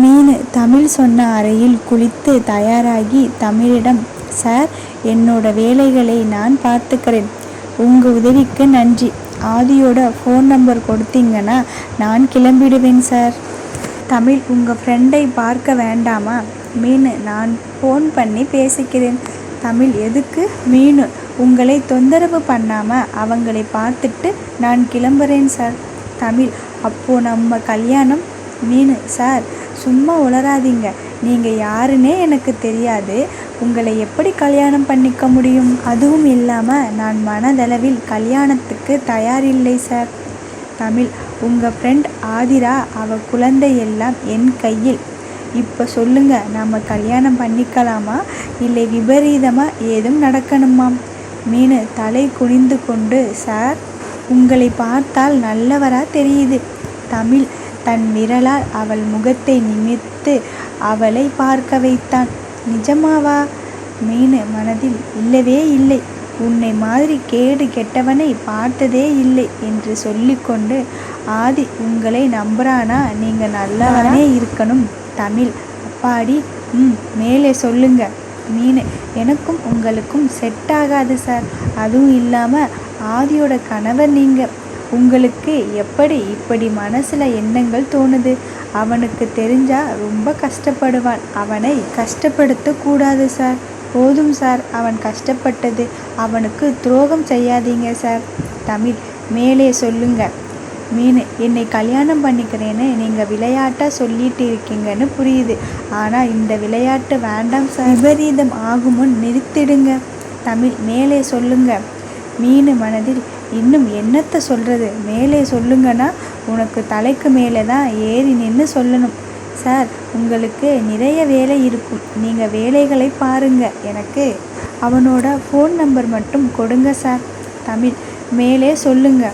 மீனு தமிழ் சொன்ன அறையில் குளித்து தயாராகி தமிழிடம் சார் என்னோட வேலைகளை நான் பார்த்துக்கிறேன். உங்கள் உதவிக்கு நன்றி. ஆதியோட ஃபோன் நம்பர் கொடுத்தீங்கன்னா நான் கிளம்பிடுவேன் சார். தமிழ் உங்கள் ஃப்ரெண்டை பார்க்க வேண்டாமா? மீனு நான் ஃபோன் பண்ணி பேசிக்கிறேன். தமிழ் எதுக்கு? மீனு உங்களை தொந்தரவு பண்ணாமல் அவங்களை பார்த்துட்டு நான் கிளம்புறேன் சார். தமிழ் அப்போது நம்ம கல்யாணம்? மீனு சார் சும்மா உளராதீங்க நீங்கள் யாருன்னே எனக்கு தெரியாது. உங்களை எப்படி கல்யாணம் பண்ணிக்க முடியும்? அதுவும் இல்லாமல் நான் மனதளவில் கல்யாணத்துக்கு தயாரில்லை சார். தமிழ் உங்கள் ஃப்ரெண்ட் ஆதிரா அவ குழந்தை எல்லாம் என் கையில். இப்போ சொல்லுங்க நம்ம கல்யாணம் பண்ணிக்கலாமா? இல்லை விபரீதமாக ஏதும் நடக்கணுமாம் மீன் தலை குனிந்து கொண்டு சார் உங்களை பார்த்தால் நல்லவராக தெரியுது. தமிழ் தன் விரலால் அவள் முகத்தை நிமிர்த்து அவளை பார்க்க வைத்தான். நிஜமாவா? மீனு மனதில் இல்லவே இல்லை. உன்னை மாதிரி கேடு கெட்டவனை பார்த்ததே இல்லை என்று சொல்லிக்கொண்டு ஆதி உங்களை நம்புறானா? நீங்க நல்லவனே இருக்கணும். தமிழ் அப்பாடி ம் மேலே சொல்லுங்க. மீனு எனக்கும் உங்களுக்கும் செட் ஆகாது சார். அதுவும் இல்லாமல் ஆதியோட கணவர் நீங்கள் உங்களுக்கு எப்படி இப்படி மனசில் எண்ணங்கள் தோணுது? அவனுக்கு தெரிஞ்சா ரொம்ப கஷ்டப்படுவான். அவனை கஷ்டப்படுத்தக்கூடாது சார். போதும் சார். அவன் கஷ்டப்பட்டது. அவனுக்கு துரோகம் செய்யாதீங்க சார். தமிழ் மேலே சொல்லுங்க. மீன் என்னை கல்யாணம் பண்ணிக்கிறேன்னு நீங்கள் விளையாட்டாக சொல்லிட்டு இருக்கீங்கன்னு புரியுது. ஆனால் இந்த விளையாட்டு வேண்டாம் சார். விபரீதம் ஆகுமுன் நிறுத்திடுங்க. தமிழ் மேலே சொல்லுங்கள் மீன் மனதில் இன்னும் என்னத்தை சொல்கிறது மேலே சொல்லுங்கன்னா உனக்கு தலைக்கு மேலே தான் ஏறி நின்று சொல்லணும். சார் உங்களுக்கு நிறைய வேலை இருக்கும். நீங்கள் வேலைகளை பாருங்க. எனக்கு அவனோட ஃபோன் நம்பர் மட்டும் கொடுங்க சார். தமிழ் மேலே சொல்லுங்க.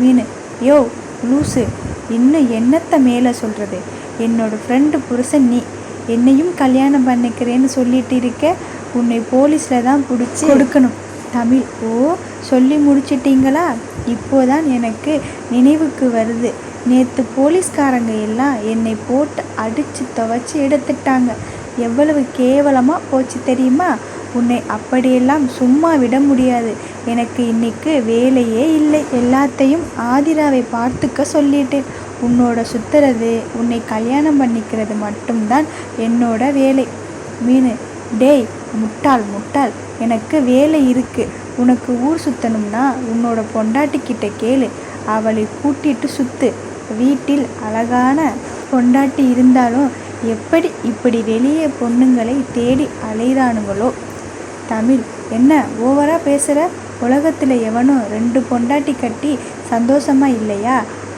மீன் யோ லூசு இன்னும் என்னத்தை மேலே சொல்கிறது என்னோடய ஃப்ரெண்டு புருஷன் நீ. என்னையும் கல்யாணம் பண்ணிக்கிறேன்னு சொல்லிட்டு இருக்க உன்னை போலீஸில் தான் பிடிச்சி கொடுக்கணும். தமிழ் ஓ சொல்லி முடிச்சிட்டிங்களா? இப்போதான் எனக்கு நினைவுக்கு வருது. நேற்று போலீஸ்காரங்க எல்லாம் என்னை போட்டு அடித்து துவைச்சி எடுத்துட்டாங்க. எவ்வளவு கேவலமாக போச்சு தெரியுமா? உன்னை அப்படியெல்லாம் சும்மா விட முடியாது. எனக்கு இன்னைக்கு வேலையே இல்லை. எல்லாத்தையும் ஆதிராவை பார்த்துக்க சொல்லிட்டேன். உன்னோட சுத்துறது உன்னை கல்யாணம் பண்ணிக்கிறது மட்டும்தான் என்னோட வேலை. மீன் டேய் முட்டாள் முட்டாள். எனக்கு வேலை இருக்குது உனக்கு ஊர் சுத்தணும்னா உன்னோட பொண்டாட்டிக்கிட்ட கேளு. அவளை கூட்டிட்டு சுத்து. வீட்டில் அழகான பொண்டாட்டி இருந்தாலும் எப்படி இப்படி வெளியே பொண்ணுங்களை தேடி அலைகிறானுங்களோ தமிழ் என்ன ஓவராக பேசுகிற உலகத்தில் எவனும் ரெண்டு பொண்டாட்டி கட்டி சந்தோஷமா இல்லையா?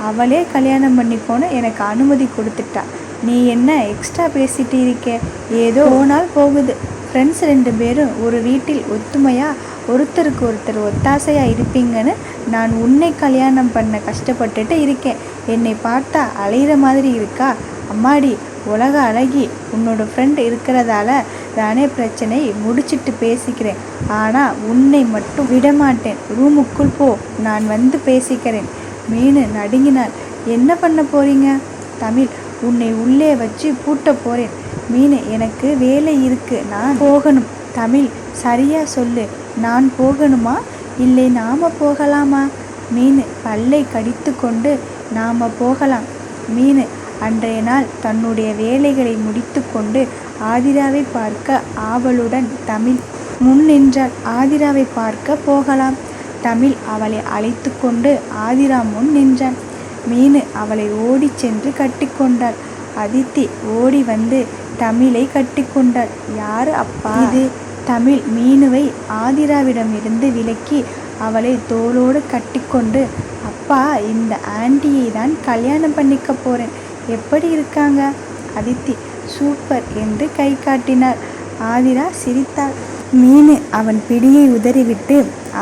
அவளே கல்யாணம் பண்ணிக்கோன்னு எனக்கு அனுமதி கொடுத்துட்டா. நீ என்ன எக்ஸ்ட்ரா பேசிட்டு இருக்க ஏதோ போனால் போகுது. ஃப்ரெண்ட்ஸ் ரெண்டு பேரும் ஒரு வீட்டில் ஒத்துமையாக ஒருத்தருக்கு ஒருத்தர் ஒத்தாசையாக இருப்பீங்கன்னு நான் உன்னை கல்யாணம் பண்ண கஷ்டப்பட்டுட்டு இருக்கேன். என்னை பார்த்தா அலையிற மாதிரி இருக்கா? அம்மாடி உலக அழகி உன்னோட ஃப்ரெண்ட் இருக்கிறதால தானே பிரச்சனை முடிச்சிட்டு பேசிக்கிறேன். ஆனால் உன்னை மட்டும் விடமாட்டேன். ரூமுக்குள் போ நான் வந்து பேசிக்கிறேன். மீன் நடுங்கினாள். என்ன பண்ண போறீங்க? தமிழ் உன்னை உள்ளே வச்சு பூட்ட போறேன். மீனு எனக்கு வேலை இருக்கு. நான் போகணும். தமிழ் சரியா சொல்லு. நான் போகணுமா? இல்லை நாம போகலாமா? மீன் பல்லை கடித்து கொண்டு நாம போகலாம். மீன் அன்றைய நாள் தன்னுடைய வேலைகளை முடித்து கொண்டு ஆதிராவை பார்க்க ஆவலுடன் தமிழ் முன் நின்றாள். ஆதிராவை பார்க்க போகலாம். தமிழ் அவளை அழைத்து கொண்டு ஆதிரா முன் நின்றான். மீனு அவளை ஓடிச் சென்று கட்டிக்கொண்டாள். அதித்தி ஓடி வந்து தமிழை கட்டிக்கொண்டாள். யாரு அப்பா? இது தமிழ் மீனுவை ஆதிராவிடமிருந்து விலக்கி அவளை தோளோடு கட்டிக்கொண்டு அப்பா இந்த ஆண்டியை தான் கல்யாணம் பண்ணிக்க போறேன். எப்படி இருக்காங்க? அதித்தி சூப்பர் என்று கை காட்டினார் ஆதிரா சிரித்தாள். மீனு அவன் பிடியை உதறிவிட்டு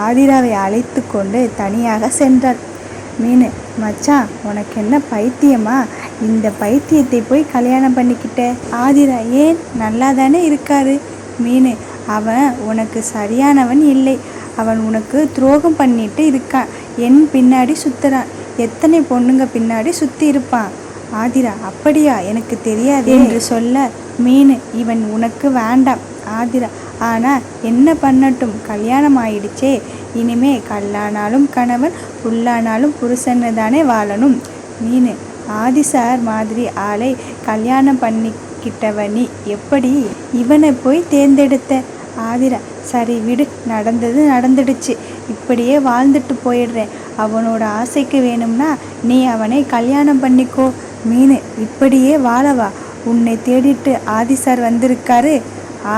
ஆதிராவை அழைத்து கொண்டு தனியாக சென்றாள். மீன் மச்சான் உனக்கு என்ன பைத்தியமா? இந்த பைத்தியத்தை போய் கல்யாணம் பண்ணிக்கிட்ட ஆதிரா ஏன் நல்லா தானே இருக்காரு? மீன் அவன் உனக்கு சரியானவன் இல்லை. அவன் உனக்கு துரோகம் பண்ணிட்டு இருக்கான். என் பின்னாடி சுத்துறான். எத்தனை பொண்ணுங்க பின்னாடி சுத்தி இருப்பான்? ஆதிரா அப்படியா? எனக்கு தெரியாது. என்று சொல்ல மீன் இவன் உனக்கு வேண்டாம் ஆதிரா. ஆனா என்ன பண்ணட்டும்? கல்யாணம் ஆயிடுச்சே. இனிமே கல்லானாலும் கணவன் புல்லானாலும் புருஷன்னு தானே வாழணும். நீனு ஆதி சார் மாதிரி ஆளை கல்யாணம் பண்ணிக்கிட்டவ நீ எப்படி? இவனை போய் தேர்ந்தெடுத்த ஆதிரா சரி விடு நடந்தது நடந்துடுச்சு. இப்படியே வாழ்ந்துட்டு போயிடுறேன் அவனோட ஆசைக்கு வேணும்னா நீ அவனை கல்யாணம் பண்ணிக்கோ. மீனு இப்படியே வாழவா உன்னை தேடிட்டு ஆதி சார் வந்திருக்காரு.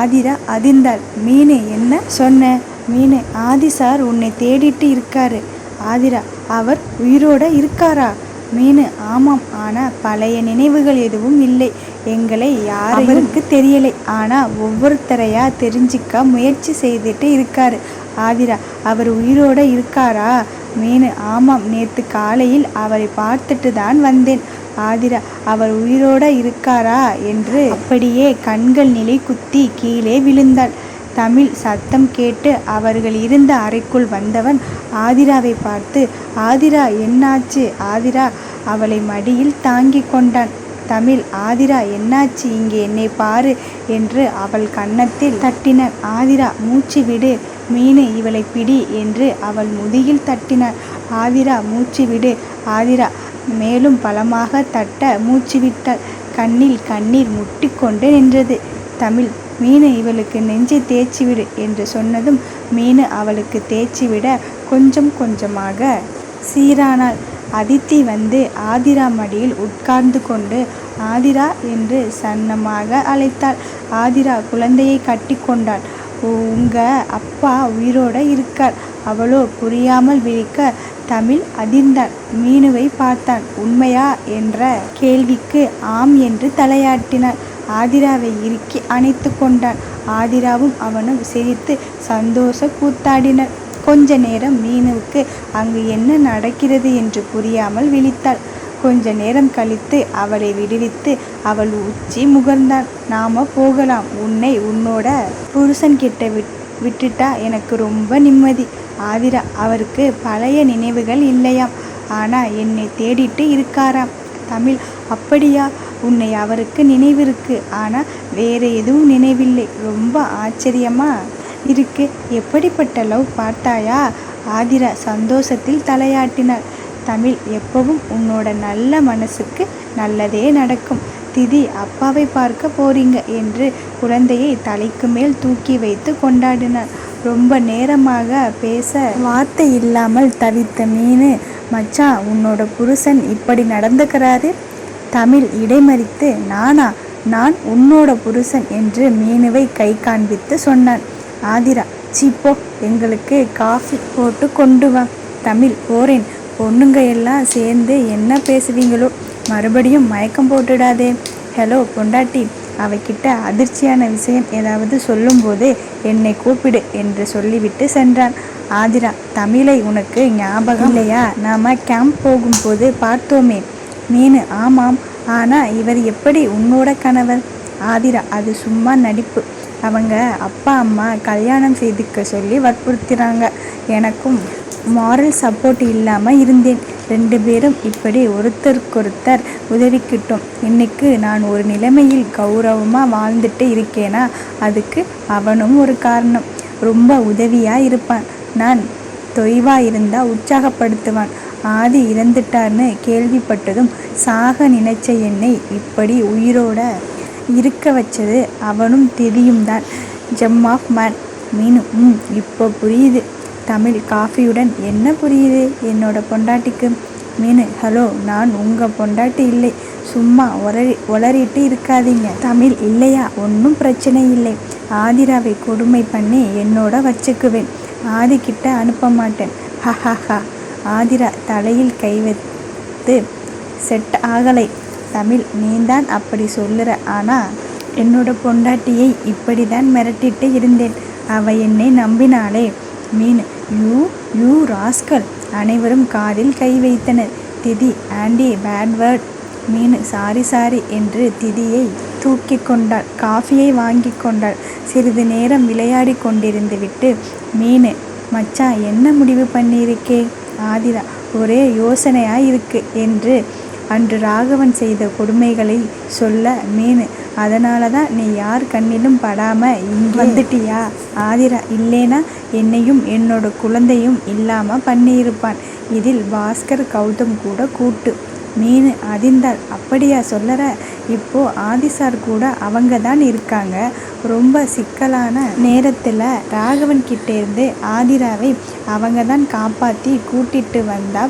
ஆதிரா அதிர்ந்தாள். மீனு என்ன சொன்ன? மீனு ஆதி சார் உன்னை தேடிட்டு இருக்காரு. ஆதிரா அவர் உயிரோட இருக்காரா? மீனு ஆமாம் ஆனா பழைய நினைவுகள் எதுவும் இல்லை. எங்களை யாருக்கு தெரியலை. ஆனா ஒவ்வொருத்தரையா தெரிஞ்சுக்க முயற்சி செய்துட்டு இருக்காரு. ஆதிரா அவர் உயிரோட இருக்காரா? மீனு ஆமாம் நேத்து காலையில் அவரை பார்த்துட்டு தான் வந்தேன். ஆதிரா அவர் உயிரோட இருக்காரா? என்று அப்படியே கண்கள் நிலை குத்தி கீழே விழுந்தாள். தமிழ் சத்தம் கேட்டு அவர்கள் இருந்த அறைக்குள் வந்தவன் ஆதிராவை பார்த்து ஆதிரா என்னாச்சு? ஆதிரா அவளை மடியில் தாங்கிக் கொண்டான். தமிழ் ஆதிரா என்னாச்சு? இங்கே என்னை பாரு என்று அவள் கன்னத்தில் தட்டினான். ஆதிரா மூச்சு விடு. மீனு இவளை பிடி என்று அவள் முதுகில் தட்டினான். ஆதிரா மூச்சு விடு. ஆதிரா மேலும் பலமாக தட்ட மூச்சு விட்டாள் கண்ணில் கண்ணீர் முட்டிக்கொண்டு நின்றது. தமிழ் மீனு இவளுக்கு நெஞ்சை தேய்ச்சி விடு என்று சொன்னதும் மீனு அவளுக்கு தேய்ச்சி விட கொஞ்சம் கொஞ்சமாக சீரானாள். அதித்தி வந்து ஆதிரா மடியில் உட்கார்ந்து கொண்டு ஆதிரா என்று சன்னமாக அழைத்தாள். ஆதிரா குழந்தையை கட்டி கொண்டாள். உங்க அப்பா உயிரோட இருக்கார். அவளோ புரியாமல் விழிக்க தமிழ் அதிர்ந்தாள். மீனுவை பார்த்தான். உண்மையா? என்ற கேள்விக்கு ஆம் என்று தலையாட்டினாள். ஆதிராவை இறுக்கி அணைத்து கொண்டான். ஆதிராவும் அவனும் சிரித்து சந்தோஷ கூத்தாடினர். கொஞ்ச நேரம் மீனுவுக்கு அங்கு என்ன நடக்கிறது என்று புரியாமல் விழித்தாள். கொஞ்ச நேரம் கழித்து அவளை விடுவித்து அவள் உச்சி முகர்ந்தான். நாம போகலாம். உன்னை உன்னோட புருஷன் கிட்ட விட் விட்டுட்டா எனக்கு ரொம்ப நிம்மதி. ஆதிரா அவருக்கு பழைய நினைவுகள் இல்லையாம். ஆனால் என்னை தேடிட்டு இருக்காராம். தமிழ் அப்படியா? உன்னை அவருக்கு நினைவிருக்கு. ஆனால் வேறு எதுவும் நினைவில்லை. ரொம்ப ஆச்சரியமா இருக்கு. எப்படிப்பட்ட லவ் பார்த்தாயா? ஆதிரா சந்தோஷத்தில் தலையாட்டினார் தமிழ் எப்பவும் உன்னோட நல்ல மனசுக்கு நல்லதே நடக்கும். திதி அப்பாவை பார்க்க போறீங்க என்று குழந்தையை தலைக்கு மேல் தூக்கி வைத்து கொண்டாடினார் ரொம்ப நேரமாக பேச வார்த்தை இல்லாமல் தவித்த மீன் மச்சான் உன்னோட புருஷன் இப்படி நடந்துக்கிறாரு? தமிழ் இடைமறித்து நானா நான் உன்னோட புருஷன் என்று மீனுவை கை காண்பித்து சொன்னான். ஆதிரா சீப்போ எங்களுக்கு காஃபி போட்டு கொண்டு வா. தமிழ் போறேன். பொண்ணுங்க எல்லாம் சேர்ந்து என்ன பேசுவீங்களோ மறுபடியும் மயக்கம் போட்டுடாதே. ஹலோ பொண்டாட்டி அவகிட்ட அதிர்ச்சியான விஷயம் ஏதாவது சொல்லும்போது என்னை கூப்பிடு என்று சொல்லிவிட்டு சென்றான். ஆதிரா தமிழை உனக்கு ஞாபகம் இல்லையா? நாம கேம்ப் போகும்போது பார்த்தோமே. மீனு ஆமாம். ஆனால் இவர் எப்படி உன்னோட கணவர்? ஆதிரா அது சும்மா நடிப்பு. அவங்க அப்பா அம்மா கல்யாணம் செய்துக்க சொல்லி வற்புறுத்துகிறாங்க எனக்கும் மாரல் சப்போர்ட் இல்லாமல் இருந்தேன். ரெண்டு பேரும் இப்படி ஒருத்தருக்கொருத்தர் உதவிக்கிட்டோம். இன்னைக்கு நான் ஒரு நிலைமையில் கௌரவமாக வாழ்ந்துட்டு இருக்கேனா? அதுக்கு அவனும் ஒரு காரணம். ரொம்ப உதவியாக இருப்பான். நான் தொய்வாக இருந்தால் உற்சாகப்படுத்துவான். ஆதி இறந்துட்டார்னு கேள்விப்பட்டதும் சாக நினைச்ச என்னை இப்படி உயிரோட இருக்க வச்சது அவனும் தெரியும் தான் ஜெம் ஆஃப் மேன் மீனு ம் இப்போ புரியுது. தமிழ் காஃபியுடன் என்ன புரியுது? என்னோட பொண்டாட்டிக்கு. மீனு ஹலோ நான் உங்கள் பொண்டாட்டி இல்லை. சும்மா ஒளரி ஒளரிட்டு இருக்காதீங்க. தமிழ் இல்லையா? ஒன்றும் பிரச்சனை இல்லை. ஆதிராவை கொடுமை பண்ணி என்னோட வச்சுக்குவேன். ஆதிக்கிட்ட அனுப்ப மாட்டேன் ஹஹஹா ஆதிரா தலையில் கை வைத்து செட் ஆகலை. தமிழ் நீந்தான் அப்படி சொல்லுற. ஆனால் என்னோட பொண்டாட்டியை இப்படி தான் மிரட்டிட்டு இருந்தேன். அவ என்னை நம்பினாளே. Mean you you rascal. அனைவரும் காதில் கை வைத்தனர். Didi aunty bad word. Mean sorry sorry என்று திதியை தூக்கி கொண்டாள். காஃபியை வாங்கி கொண்டாள். சிறிது நேரம் விளையாடி கொண்டிருந்து விட்டு மீன் மச்சான் என்ன முடிவு பண்ணியிருக்கே? ஆதிரா ஒரே யோசனையாக இருக்கு என்று அன்று ராகவன் செய்த கொடுமைகளை சொல்ல மீன் அதனால தான் நீ யார் கண்ணிலும் படாமல் இங்கே வந்துட்டியா? ஆதிரா இல்லைனா என்னையும் என்னோட குழந்தையும் இல்லாமல் பண்ணியிருப்பான். இதில் பாஸ்கர் கௌதம் கூட கூட்டு. நீனு அதிர்ந்தாள் அப்படியா சொல்லற? இப்போ ஆதிசார் கூட அவங்க தான் இருக்காங்க. ரொம்ப சிக்கலான நேரத்தில் ராகவன் கிட்டேருந்து ஆதிராவை அவங்க தான் காப்பாற்றி கூட்டிட்டு வந்தா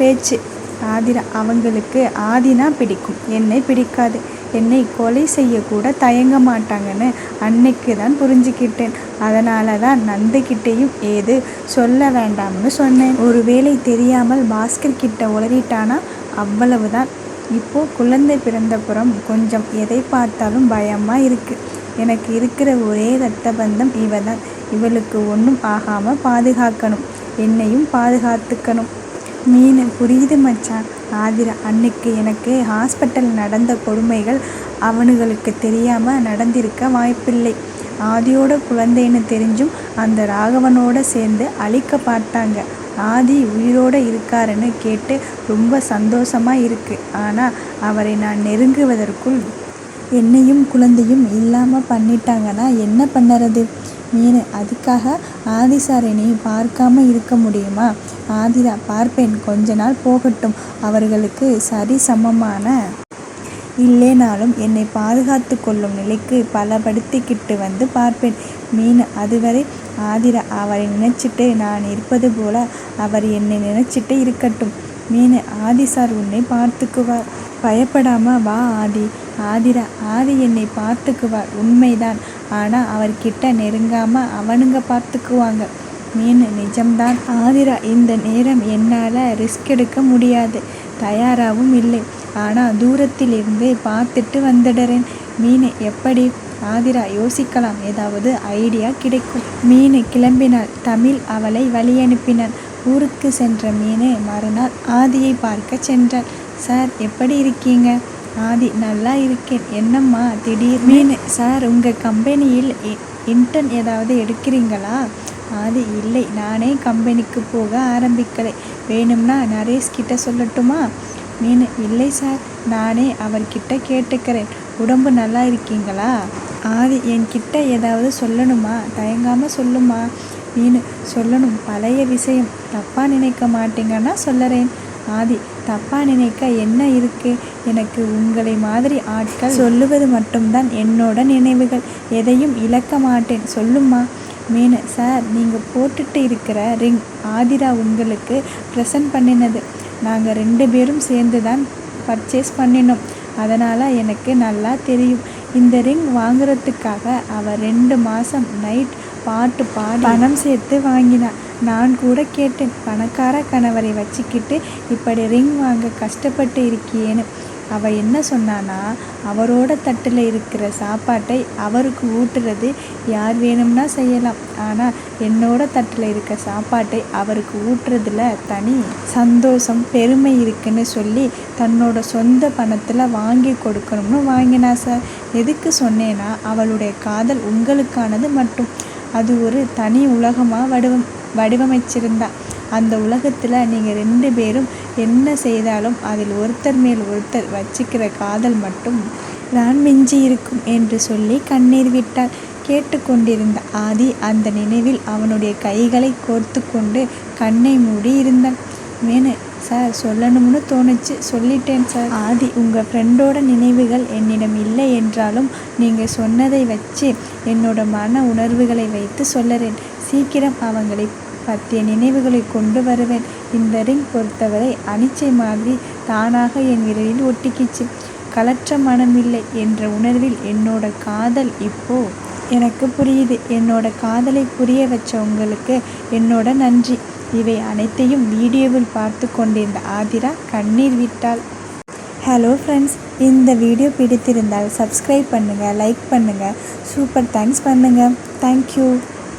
பேச்சு. ஆதிரா அவங்களுக்கு ஆதினா பிடிக்கும். என்னை பிடிக்காது. என்னை கொலை செய்யக்கூட தயங்க மாட்டாங்கன்னு அன்னைக்கு தான் புரிஞ்சுக்கிட்டேன். அதனால தான் நந்துக்கிட்டேயும் ஏது சொல்ல வேண்டாம்னு சொன்னேன். ஒருவேளை தெரியாமல் பாஸ்கர் கிட்ட உளறிட்டானா? அவ்வளவுதான். இப்போ குழந்தை பிறந்தப்புறம் கொஞ்சம் எதை பார்த்தாலும் பயமா இருக்கு. எனக்கு இருக்கிற ஒரே ரத்த பந்தம் இவ தான் இவளுக்கு ஒன்றும் ஆகாம பாதுகாக்கணும். என்னையும் பாதுகாத்துக்கணும். மீன் புரியுது மச்சான். ஆதிரா அன்னைக்கு எனக்கு ஹாஸ்பிட்டல் நடந்த கொடுமைகள் அவனுங்களுக்கு தெரியாம நடந்திருக்க வாய்ப்பில்லை. ஆதியோட குழந்தைன்னு தெரிஞ்சும் அந்த ராகவனோட சேர்ந்து அழிக்க பார்த்தாங்க. ஆதி உயிரோட இருக்காருன்னு கேட்டு ரொம்ப சந்தோஷமா இருக்கு. ஆனால் அவரை நான் நெருங்குவதற்குள் என்னையும் குழந்தையும் இல்லாமல் பண்ணிட்டாங்கன்னா என்ன பண்ணுறது? மீன் அதுக்காக ஆதி சார் பார்க்காம இருக்க முடியுமா? ஆதிரா பார்ப்பேன். கொஞ்ச நாள் போகட்டும். அவர்களுக்கு சரி சமமான இல்லேனாலும் என்னை பாதுகாத்து கொள்ளும் நிலைக்கு பலப்படுத்திக்கிட்டு வந்து பார்ப்பேன். மீன் அதுவரை ஆதிரா அவரை நினைச்சிட்டு நான் இருப்பது போல அவர் என்னை நினைச்சிட்டு இருக்கட்டும். மீன் ஆதி சார் உன்னை பார்த்துக்குவார் பயப்படாம வா ஆதி. ஆதிரா ஆதி என்னை பார்த்துக்குவார் உண்மைதான். ஆனால் அவர்கிட்ட நெருங்காம அவனுங்க பார்த்துக்குவாங்க. மீன் நிஜம்தான். ஆதிரா இந்த நேரம் என்னால் ரிஸ்க் எடுக்க முடியாது. தயாராகவும் இல்லை. ஆனால் தூரத்திலிருந்து பார்த்துட்டு வந்துடுறேன். மீன் எப்படி? ஆதிரா யோசிக்கலாம். ஏதாவது ஐடியா கிடைக்கும். மீன் கிளம்பினாள். தமிழ் அவளை வழியனுப்பினான் ஊருக்கு சென்ற மீன் மறுநாள் ஆதியை பார்க்க சென்றாள். சார் எப்படி இருக்கீங்க? ஆதி நல்லா இருக்கேன். என்னம்மா திடீர் மீன் சார் உங்கள் கம்பெனியில் இன்டர்ன் ஏதாவது எடுக்கிறீங்களா? ஆதி இல்லை. நானே கம்பெனிக்கு போக ஆரம்பிக்கலை. வேணும்னா நரேஷ் கிட்ட சொல்லட்டுமா? நீனு இல்லை சார் நானே அவர்கிட்ட கேட்டுக்கிறேன். உடம்பு நல்லா இருக்கீங்களா? ஆதி என்கிட்ட ஏதாவது சொல்லணுமா? தயங்காமல் சொல்லுமா? நீனு சொல்லணும். பழைய விஷயம். தப்பாக நினைக்க மாட்டீங்கன்னா சொல்லறேன். ஆதி தப்பாக நினைக்க என்ன இருக்கு? எனக்கு உங்களை மாதிரி ஆட்கள் சொல்லுவது மட்டும்தான் என்னோட நினைவுகள். எதையும் இழக்க மாட்டேன். சொல்லுமா மீன் சார் நீங்கள் போட்டுட்டு இருக்கிற ரிங் ஆதிரா உங்களுக்கு ப்ரெசன்ட் பண்ணினது. நாங்கள் ரெண்டு பேரும் சேர்ந்து தான் பர்ச்சேஸ் பண்ணினோம். அதனால் எனக்கு நல்லா தெரியும். இந்த ரிங் வாங்குறதுக்காக அவள் ரெண்டு மாதம் நைட் பாட்டு பாடி பணம் சேர்த்து வாங்கினான் நான் கூட கேட்டேன் பணக்கார கணவரை வச்சுக்கிட்டு இப்படி ரிங் வாங்க கஷ்டப்பட்டு இருக்கியேன்னு. அவள் என்ன சொன்னான்னா அவரோட தட்டில் இருக்கிற சாப்பாட்டை அவருக்கு ஊட்டுறது யார் வேணும்னா செய்யலாம். ஆனால் என்னோட தட்டில் இருக்க சாப்பாட்டை அவருக்கு ஊட்டுறதுல தனி சந்தோஷம் பெருமை இருக்குன்னு சொல்லி தன்னோட சொந்த பணத்தில் வாங்கி கொடுக்கணும்னு வாங்கினா சார். எதுக்கு சொன்னேன்னா அவளுடைய காதல் உங்களுக்கானது மட்டும். அது ஒரு தனி உலகமாக வடிவம் வடிவமைச்சிருந்தா. அந்த உலகத்தில் நீங்கள் ரெண்டு பேரும் என்ன செய்தாலும் அதில் ஒருத்தர் மேல் ஒருத்தர் வச்சுக்கிற காதல் மட்டும் தான் மிஞ்சி இருக்கும் என்று சொல்லி கண்ணீர் விட்டாள். கேட்டுக்கொண்டிருந்த ஆதி அந்த நினைவில் அவனுடைய கைகளை கோர்த்து கொண்டு கண்ணை மூடி இருந்தான் மேனு சார் சொல்லணும்னு தோணுச்சு. சொல்லிட்டேன் சார் ஆதி உங்கள் ஃப்ரெண்டோட நினைவுகள் என்னிடம் இல்லை என்றாலும் நீங்கள் சொன்னதை வச்சு என்னோட மன உணர்வுகளை வைத்து சொல்லறேன். சீக்கிரம் அவங்களை பற்றிய நினைவுகளை கொண்டு வருவேன். இந்த ரிங் பொறுத்தவரை அனிச்சை மாதிரி தானாக என் விரலில் ஒட்டிக்கிச்சு. கலற்ற மனமில்லை என்ற உணர்வில் என்னோட காதல் இப்போ எனக்கு புரியுது. என்னோட காதலை புரிய வச்ச உங்களுக்கு என்னோட நன்றி. இவை அனைத்தையும் வீடியோவில் பார்த்து கொண்டிருந்த ஆதிரா கண்ணீர் விட்டாள். ஹலோ ஃப்ரெண்ட்ஸ் இந்த வீடியோ பிடித்திருந்தால் சப்ஸ்கிரைப் பண்ணுங்கள் லைக் பண்ணுங்கள் சூப்பர் தேங்க்ஸ் பண்ணுங்கள் தேங்க்யூ.